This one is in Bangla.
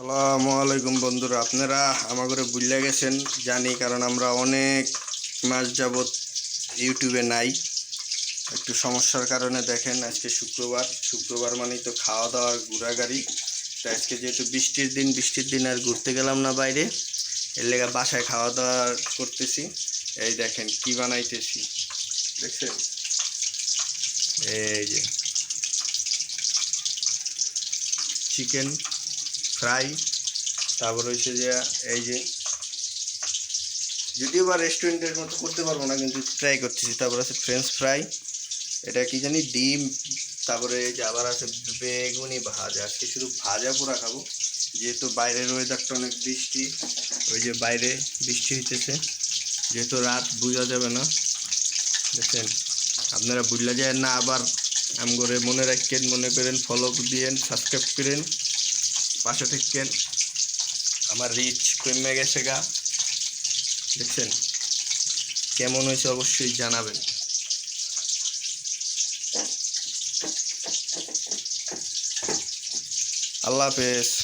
সালামু আলাইকুম বন্ধুরা, আপনারা আমার ঘরে বুঝলে গেছেন, জানি, কারণ আমরা অনেক মাস যাবৎ ইউটিউবে নাই। একটু সমস্যার কারণে দেখেন, আজকে শুক্রবার। শুক্রবার মানেই তো খাওয়া দাওয়ার ঘোরাগাড়ি তো আজকে যেহেতু বৃষ্টির দিন বৃষ্টির দিন আর ঘুরতে গেলাম না বাইরে। এর লেগে বাসায় খাওয়া দাওয়া করতেছি। এই দেখেন, কি বানাইতেছি, দেখছেন? এই যে, চিকেন ফ্রাই, তারপর হচ্ছে যে এই যে, যদিও বা রেস্টুরেন্টের মতো করতে পারব না, কিন্তু ট্রাই করতেছি। তারপর আছে ফ্রেঞ্চ ফ্রাই এটা কি জানি ডিম, তারপরে যে আবার আছে বেগুনি ভাজা। আজকে শুধু ভাজা পোড়া খাব, যেহেতু বাইরের ওয়েদারটা অনেক বৃষ্টি, ওই যে বাইরে বৃষ্টি হইতেছে, যেহেতু রাত বোঝা যাবে না। দেখছেন আপনারা বুঝলা যায় না, আবার আম করে মনে রাখেন, মনে করেন ফলো দিয়েন সাবস্ক্রাইব করেন। পাশে থাকেন আমার রিচ কমে গেছে গা। দেখছেন? কেমন হয়েছে অবশ্যই জানাবেন। আল্লাহ হাফেজ।